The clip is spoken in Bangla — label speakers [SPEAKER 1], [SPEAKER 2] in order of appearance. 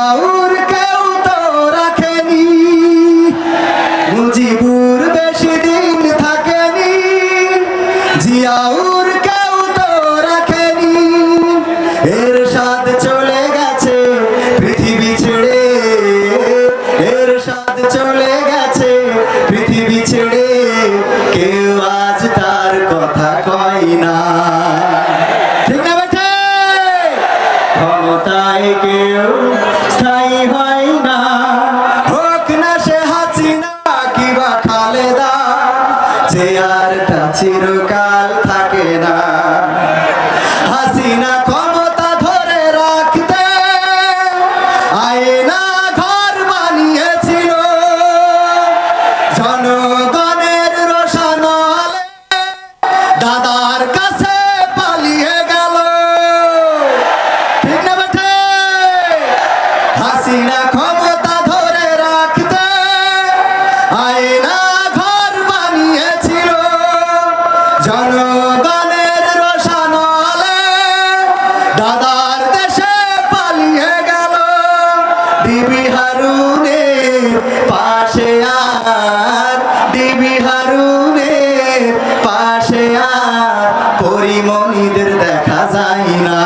[SPEAKER 1] জিয়াউর কেউ তো রাখেনি। মুজিবুর বেশি দিন থাকেনি। জিয়াউর কেউ তো রাখেনি। এর স্বাদ চলে গেছে পৃথিবী ছেড়ে। এর স্বাদ চলে গেছে পৃথিবী ছেড়ে। কেউ আজ তার কথা কয় না। ক্ষমতায় কেউ স্থায়ী না। হোক না সে হাসিনা কিবা খালেদা চেয়ারটা চিরকাল থাকে না। হাসিনা ক্ষমতা ধরে রাখতে আয়না ঘর বানিয়েছিল। জনগণের রোশানলে দাদার দেশে পালিয়ে গেল। ডিবি হারুনের পাশে আর, ডিবি হারুনের পাশে পরিমণিদের দেখা যায় না।